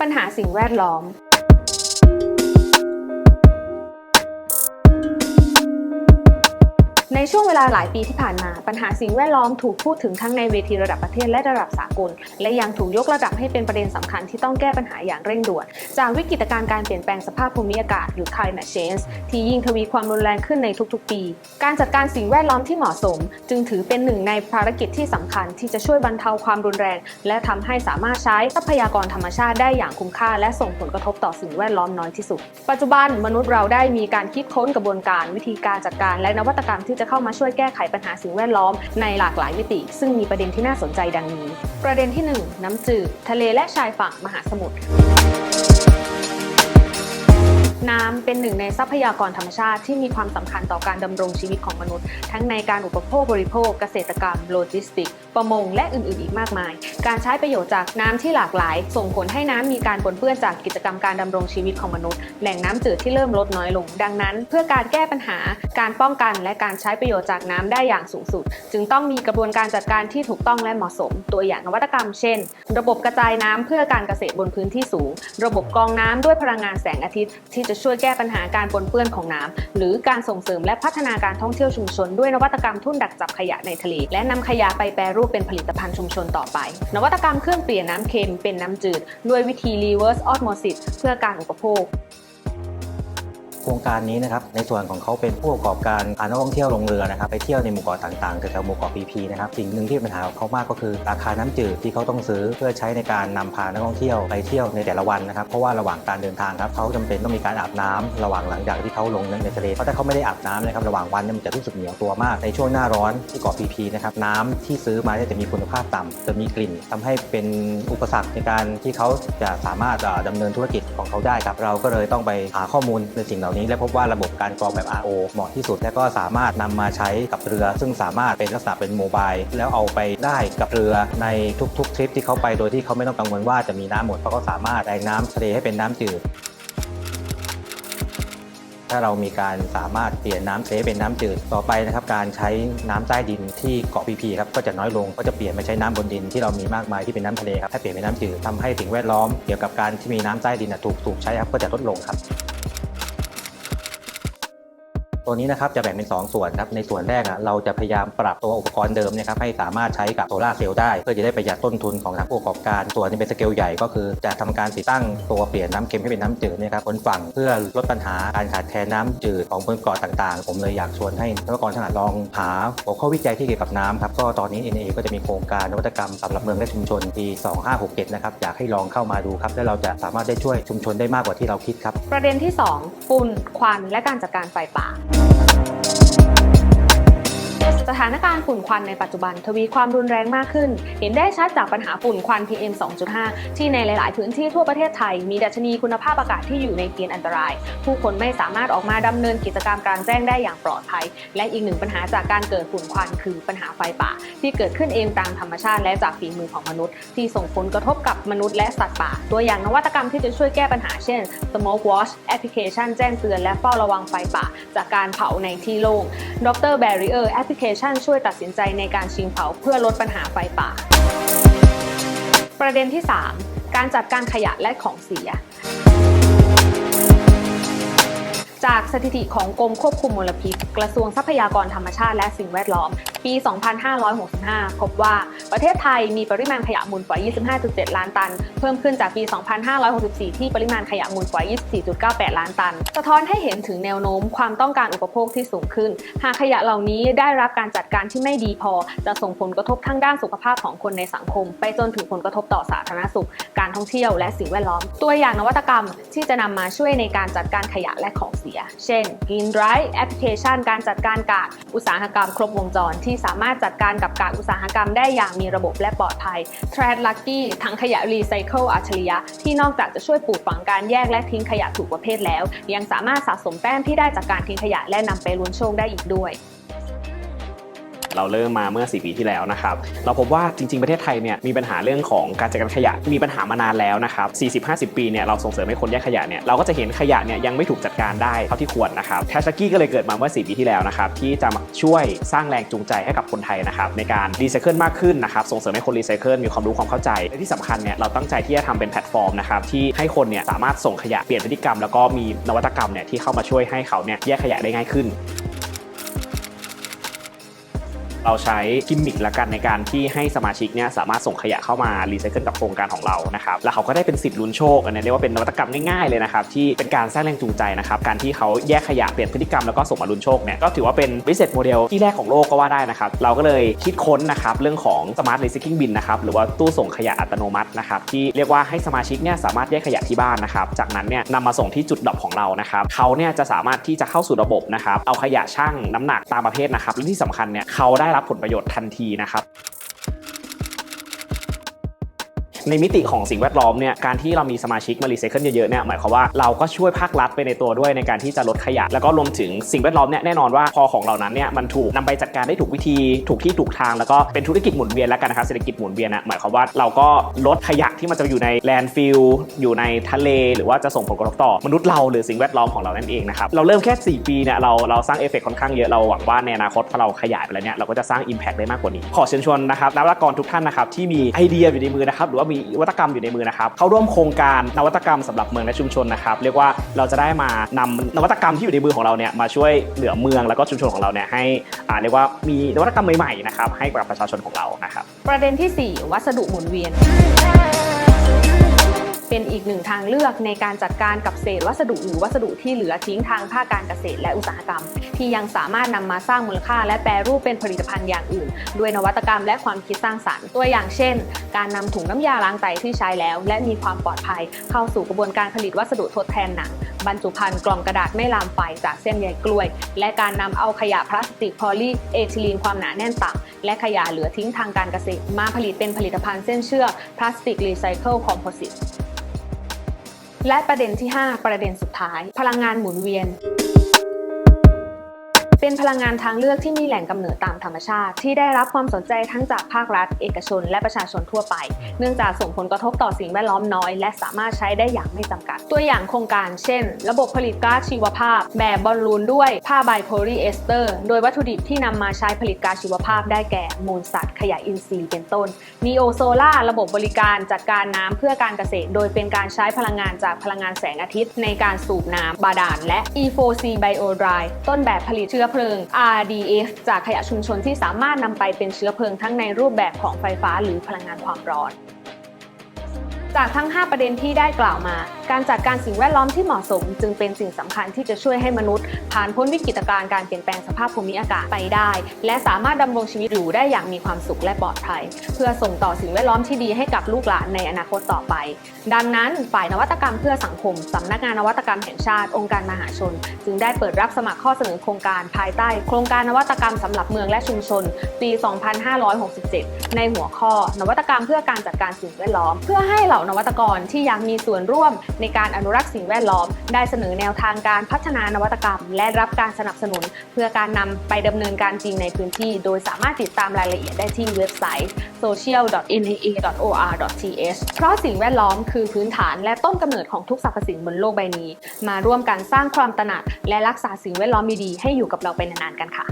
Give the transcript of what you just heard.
ปัญหาสิ่งแวดล้อม ในช่วงเวลาหลายปีที่ผ่านมา ปัญหาสิ่งแวดล้อมถูกพูดถึงทั้งในเวทีระดับประเทศและระดับสากล และยังถูกยกระดับให้เป็นประเด็นสำคัญที่ต้องแก้ปัญหาอย่างเร่งด่วน จากวิกฤตการณ์การเปลี่ยนแปลงสภาพภูมิอากาศหรือ climate change ที่ยิ่งทวีความรุนแรงขึ้นในทุกๆ ปี การจัดการสิ่งแวดล้อมที่เหมาะสม จึงถือเป็นหนึ่งในภารกิจที่สำคัญที่จะช่วยบรรเทาความรุนแรง และทำให้สามารถใช้ทรัพยากรธรรมชาติได้อย่างคุ้มค่า และส่งผลกระทบต่อสิ่งแวดล้อมน้อยที่สุด ปัจจุบันมนุษย์เราได้มีการคิดค้นกระบวนการ วิธีการจัดการและนวัตกรรมที่จะเข้ามาช่วยแก้ไขปัญหาสิ่งแวดล้อมในหลากหลายมิติ ซึ่งมีประเด็นที่น่าสนใจดังนี้ ประเด็นที่ 1 น้ำจืดทะเลและชายฝั่งมหาสมุทร น้ำเป็นหนึ่งในทรัพยากรธรรมชาติที่มีความสำคัญต่อการดำรงชีวิตของมนุษย์ ทั้งในการอุปโภคบริโภค เกษตรกรรม โลจิสติก ประมง และอื่นๆ อีกมากมาย การใช้ประโยชน์จากน้ำที่หลากหลาย ส่งผลให้น้ำมีการปนเปื้อนจากกิจกรรมการดำรงชีวิตของมนุษย์ แหล่งน้ำจืดที่เริ่มลดน้อยลง ดังนั้น เพื่อการแก้ปัญหา การป้องกัน และการใช้ประโยชน์จากน้ำได้อย่างสูงสุด จึงต้องมีกระบวนการจัดการที่ถูกต้องและเหมาะสม ตัวอย่างนวัตกรรม เช่น ระบบกระจายน้ำเพื่อการเกษตรบนพื้นที่สูง ระบบกรองน้ำด้วยพลังงานแสงอาทิตย์ที่จะช่วยแก้ปัญหาการปนเปื้อนของน้ำหรือการส่งเสริมและพัฒนาการท่องเที่ยวชุมชน ด้วยนวัตกรรมทุ่นดักจับขยะในทะเล และนำขยะไปแปรรูปเป็นผลิตภัณฑ์ชุมชนต่อไป นวัตกรรมเครื่องเปลี่ยนน้ำเค็มเป็นน้ำจืด ด้วยวิธี reverse osmosis เพื่อการอุปโภค ครงการนี้นะครับในส่วนของเขาเป็นผู้ประกอบการพานักท่องเที่ยวลงเรือนะครับไปเที่ยวในหมู่เกาะต่างๆแถวหมู่เกาะพีพีนะครับสิ่งหนึ่งที่เป็นปัญหาของเขามากก็คือ ราคาน้ำจืดที่เขาต้องซื้อเพื่อใช้ในการนำพานักท่องเที่ยวไปเที่ยวในแต่ละวันนะครับเพราะว่าระหว่างการเดินทางครับเขาจำเป็นต้องมีการอาบน้ำระหว่างหลังจากที่เขาลงในทะเลเพราะถ้าเขาไม่ได้อาบน้ำนะครับระหว่างวันเนี่ยมันจะรู้สึกเหนียวตัวมากในช่วงหน้าร้อนที่เกาะพีพีนะครับน้ำที่ซื้อมาจะมีคุณภาพต่ำจะมีกลิ่นทำให้เป็นอุปสรรคในการที่เขาจะสามารถเอ่อดำเนินธุรกิจของเขาได้ครับเราก็เลยต้องไปหาข้อมูลในสิ่งเหล่านี้และพบว่าระบบการกรองแบบ RO เหมาะที่สุด และก็สามารถนำมาใช้กับเรือ ซึ่งสามารถเป็นลักษณะเป็นโมบายแล้วเอาไปได้กับเรือในทุกๆทริปที่เขาไปโดยที่เขาไม่ต้องกังวลว่าจะมีน้ำหมดเพราะเขาสามารถแปลงน้ำทะเลให้เป็นน้ำจืดถ้าเรามีการสามารถเปลี่ยนน้ำทะเลเป็นน้ำจืดต่อไปนะครับการใช้น้ำใต้ดินที่เกาะพีพีครับก็จะน้อยลงก็จะเปลี่ยนมาใช้น้ำบนดินที่เรามีมากมายที่เป็นน้ำทะเลครับถ้าเปลี่ยนเป็นน้ำจืดทำให้สิ่งแวดล้อมเกี่ยวกับการที่มีน้ำใต้ดินถูกถูกใช้ครับก็จะลดลงครับ ตัวนี้นะครับจะแบ่งเป็น 2 ส่วนครับในส่วนแรกอะเราจะพยายามปรับตัวอุปกรณ์เดิมเนะครับให้สามารถใช้กับโซลาร์เซลล์ได้ เพื่อจะได้ประหยัดต้นทุนของทางผู้ประกอบการ ส่วนที่เป็นสเกลใหญ่ก็คือจะทำการติดตั้งตัวเปลี่ยนน้ำเค็มให้เป็นน้ำจืดเนะครับบนฝั่งเพื่อลดปัญหาการขาดแคลนน้ำจืดของบนเกาะต่างๆ ผมเลยอยากชวนให้นักวิทยากรถนัดลองหาหัวข้อวิจัยที่เกี่ยวกับน้ำครับก็ตอนนี้ NA ก็จะมีโครงการนวัตกรรมสำหรับเมืองและชุมชนปี 2567 นะครับอยากให้ลองเข้ามาดูครับและเราจะสามารถได้ช่วยชุมชนได้มากกว่าที่เราคิดครับ ประเด็นที่ 2 ฝุ่นควันและการจัดการไฟป่า สถานการณ์ฝุ่นควันในปัจจุบันทวีความรุนแรงมากขึ้น เห็นได้ชัดจากปัญหาฝุ่นควัน PM 2.5 ที่ในหลาย ๆ พื้นที่ทั่วประเทศไทย มีดัชนีคุณภาพอากาศที่อยู่ในเกณฑ์อันตราย ผู้คนไม่สามารถออกมาดำเนินกิจกรรมกลางแจ้งได้อย่างปลอดภัย และอีกหนึ่งปัญหาจากการเกิดฝุ่นควันคือปัญหาไฟป่า ที่เกิดขึ้นเองตามธรรมชาติและจากฝีมือของมนุษย์ ที่ส่งผลกระทบกับมนุษย์และสัตว์ป่า ตัวอย่างนวัตกรรมที่จะช่วยแก้ปัญหาเช่น Smoke Watch แอปพลิเคชันแจ้งเตือนและเฝ้าระวังไฟป่า จากการเผาในที่โล่งดร Barrier แอปพลิเคชันช่วยตัดสินใจในการชิงเผาเพื่อลดปัญหาไฟป่า ประเด็นที่ 3 การจัดการขยะและของเสีย จากสถิติของกรมควบคุมมลพิษ กระทรวงทรัพยากรธรรมชาติและสิ่งแวดล้อม ปี 2565 พบว่าประเทศไทยมีปริมาณขยะมูลกว่า25.7 ล้านตัน เพิ่มขึ้นจากปี 2564 ที่ปริมาณขยะมูลกว่า24.98 ล้านตัน สะท้อนให้เห็นถึงแนวโน้มความต้องการอุปโภคที่สูงขึ้น หากขยะเหล่านี้ได้รับการจัดการที่ไม่ดีพอ จะส่งผลกระทบทั้งด้านสุขภาพของคนในสังคม ไปจนถึงผลกระทบต่อสาธารณสุข การท่องเที่ยวและสิ่งแวดล้อม ตัวอย่างนวัตกรรมที่จะนำมาช่วยในการจัดการขยะและของเสียเช่น Green Drive แอปพลิเคชันการจัดการกากอุตสาหกรรมครบวงจร ที่สามารถจัดการกับกากอุตสาหกรรมได้อย่างมีระบบและปลอดภัย t r a d Lucky ทั้งขยะรีไซเคิลอัจฉริยะ ที่นอกจากจะช่วยปลูกฝังการแยกและทิ้งขยะถูกประเภทแล้ว ยังสามารถสะสมแต้มที่ได้จากการทิ้งขยะและนำไปลุ้นโชคได้อีกด้วย เราเริ่มมาเมื่อ 4 ปีที่แล้วนะครับ เราพบว่าจริง ๆ ประเทศไทยเนี่ยมีปัญหาเรื่องของการจัดการขยะมีปัญหามานานแล้วนะครับ40-50 ปีเนี่ยเราส่งเสริมให้คนแยกขยะเนี่ยเราก็จะเห็นขยะเนี่ยยังไม่ถูกจัดการได้เท่าที่ควรนะครับแทชกี้ก็เลยเกิดมาเมื่อ 4 ปีที่แล้วนะครับที่จะมาช่วยสร้างแรงจูงใจให้กับคนไทยนะครับในการรีไซเคิลมากขึ้นนะครับส่งเสริมให้คนรีไซเคิลมีความรู้ความเข้าใจและที่สำคัญเนี่ยเราตั้งใจที่จะทำเป็นแพลตฟอร์มนะครับที่ให้คนเนี่ยสามารถส่งขยะเปลี่ยนพฤติกรรม แล้วก็มีนวัตกรรมเนี่ยที่เข้ามาช่วยให้เขาเนี่ยแยกขยะได้ง่ายขึ้น เราใช้กิมมิคละกันในการที่ให้สมาชิกเนี่ยสามารถส่งขยะเข้ามารีไซเคิลกับโครงการของเรานะครับแล้วเขาก็ได้เป็นสิทธิ์ลุ้นโชคอันนี้เรียกว่าเป็นนวัตกรรมง่ายๆเลยนะครับที่เป็นการสร้างแรงจูงใจนะครับการที่เขาแยกขยะเปลี่ยนพฤติกรรมแล้วก็ส่งมาลุ้นโชคเนี่ยก็ถือว่าเป็น business model ที่แรกของโลกก็ว่าได้นะครับเราก็เลยคิดค้นนะครับเรื่องของ smart recycling bin นะครับหรือว่าตู้ส่งขยะอัตโนมัตินะครับที่เรียกว่าให้สมาชิกเนี่ยสามารถแยกขยะที่บ้านนะครับจากนั้นเนี่ยนำมาส่งที่จุดดรอปของเรานะครับเขาเนี่ยจะสามารถที่จะเข้าสู่ระบบนะครับเอาขยะช่างน้ำหนักตามประเภทนะครับและที่สำคัญเนี่ยเขาได้รับผลประโยชน์ทันทีนะครับ ในมิติของสิ่งแวดล้อมเนี่ยการที่เรามีสมาชิกมารีไซเคิลเยอะๆเนี่ยหมายความว่าเราก็ช่วยภาครัฐไปในตัวด้วยในการที่จะลดขยะ แล้วก็รวมถึงสิ่งแวดล้อมเนี่ยแน่นอนว่าพอของเหล่านั้นเนี่ยมันถูกนำไปจัดการได้ถูกวิธีถูกที่ถูกทางแล้วก็เป็นธุรกิจหมุนเวียนแล้วกันนะครับเศรษฐกิจหมุนเวียนนะหมายความว่าเราก็ลดขยะที่มันจะอยู่ในแลนด์ฟิลอยู่ในทะเล หรือว่าจะส่งผลกระทบต่อมนุษย์เราหรือสิ่งแวดล้อมของเรานั่นเองนะครับเราเริ่มแค่ 4 ปีเนี่ยเราเราสร้างเอฟเฟกต์ค่อนข้างเยอะเราหวังว่าในอนาคตพอเราขยายไปแล้วเนี่ยเราก็จะสร้าง Impact ได้มากกว่านี้ ขอเชิญชวนนะครับนวัตกรทุกท่านนะครับที่มีไอเดียอยู่ในมือนะครับหรือว่ามีนวัตกรรมอยู่ในมือนะครับเข้าร่วมโครงการนวัตกรรมสำหรับเมืองและชุมชนนะครับ เรียกว่าเราจะได้มานำนวัตกรรมที่อยู่ในมือของเราเนี่ยมาช่วยเหลือเมืองแล้วก็ชุมชนของเราเนี่ยให้อ่าเรียกว่ามีนวัตกรรมใหม่ๆนะครับให้กับประชาชนของเรานะครับประเด็นที่ 4 วัสดุหมุนเวียน เป็นอีกหนึ่งทางเลือกในการจัดการกับเศษวัสดุหรือวัสดุที่เหลือทิ้งทางภาคการเกษตรและอุตสาหกรรม ที่ยังสามารถนำมาสร้างมูลค่า และแปรรูปเป็นผลิตภัณฑ์อย่างอื่น ด้วยนวัตกรรมและความคิดสร้างสรรค์ตัวอย่างเช่น การนำถุงน้ำยาล้างไตที่ใช้แล้ว และมีความปลอดภัย เข้าสู่กระบวนการผลิตวัสดุทดแทนหนังบรรจุภัณฑ์กล่องกระดาษไม่ลามไฟจากเส้นใยกล้วย และการนำเอาขยะพลาสติกพอลีเอทิลีนความหนาแน่นต่ำและขยะเหลือทิ้งทางการเกษตร มาผลิตเป็นผลิตภัณฑ์เส้นเชื่อพลาสติกรีไซเคิลคอมโพสิต และประเด็นที่ 5 ประเด็นสุดท้าย พลังงานหมุนเวียน เป็นพลังงานทางเลือกที่มีแหล่งกำเนิดตามธรรมชาติ ที่ได้รับความสนใจทั้งจากภาครัฐ เอกชน และประชาชนทั่วไป เนื่องจากส่งผลกระทบต่อสิ่งแวดล้อมน้อย และสามารถใช้ได้อย่างไม่จำกัด ตัวอย่างโครงการเช่น ระบบผลิตก๊าซชีวภาพ แบบบอลลูนด้วยผ้าไบโพลีเอสเตอร์ โดยวัตถุดิบที่นำมาใช้ผลิตก๊าซชีวภาพได้แก่มูลสัตว์ ขยะอินทรีย์เป็นต้นนีโอโซล่าระบบบริการจัดการน้ำเพื่อการเกษตร โดยเป็นการใช้พลังงานจากพลังงานแสงอาทิตย์ ในการสูบน้ำบาดาลและ E4C Biodry ต้นแบบผลิตเชื้อเพลิง RDF จากขยะชุมชนที่สามารถนำไปเป็นเชื้อเพลิงทั้งในรูปแบบของไฟฟ้าหรือพลังงานความร้อน จากทั้ง 5 ประเด็นที่ได้กล่าวมา การจัดการสิ่งแวดล้อมที่เหมาะสม จึงเป็นสิ่งสำคัญที่จะช่วยให้มนุษย์ ผ่านพ้นวิกฤตการณ์การเปลี่ยนแปลงสภาพภูมิอากาศไปได้ และสามารถดำรงชีวิตอยู่ได้อย่างมีความสุขและปลอดภัย เพื่อส่งต่อสิ่งแวดล้อมที่ดีให้กับลูกหลานในอนาคตต่อไป ดังนั้น ฝ่ายนวัตกรรมเพื่อสังคมสำนักงานนวัตกรรมแห่งชาติองค์การมหาชน จึงได้เปิดรับสมัครข้อเสนอโครงการภายใต้ โครงการนวัตกรรมสำหรับเมืองและชุมชน ปี 2567 ในหัวข้อ นวัตกรรมเพื่อการจัดการสิ่งแวดล้อม เพื่อให้เหล่านวัตกรที่อยากมีส่วนร่วมในการอนุรักษ์สิ่งแวดล้อม ได้เสนอแนวทางการพัฒนานวัตกรรม และรับการสนับสนุน เพื่อการนำไปดำเนินการจริงในพื้นที่ โดยสามารถติดตามรายละเอียดได้ที่เว็บไซต์ social.naa.or.th เพราะสิ่งแวดล้อมคือพื้นฐานและต้นกำเนิดของทุกสรรพสิ่งบนโลกใบนี้ มาร่วมกันสร้างความตระหนักและรักษาสิ่งแวดล้อมดีๆให้อยู่กับเราไปนานๆกันค่ะ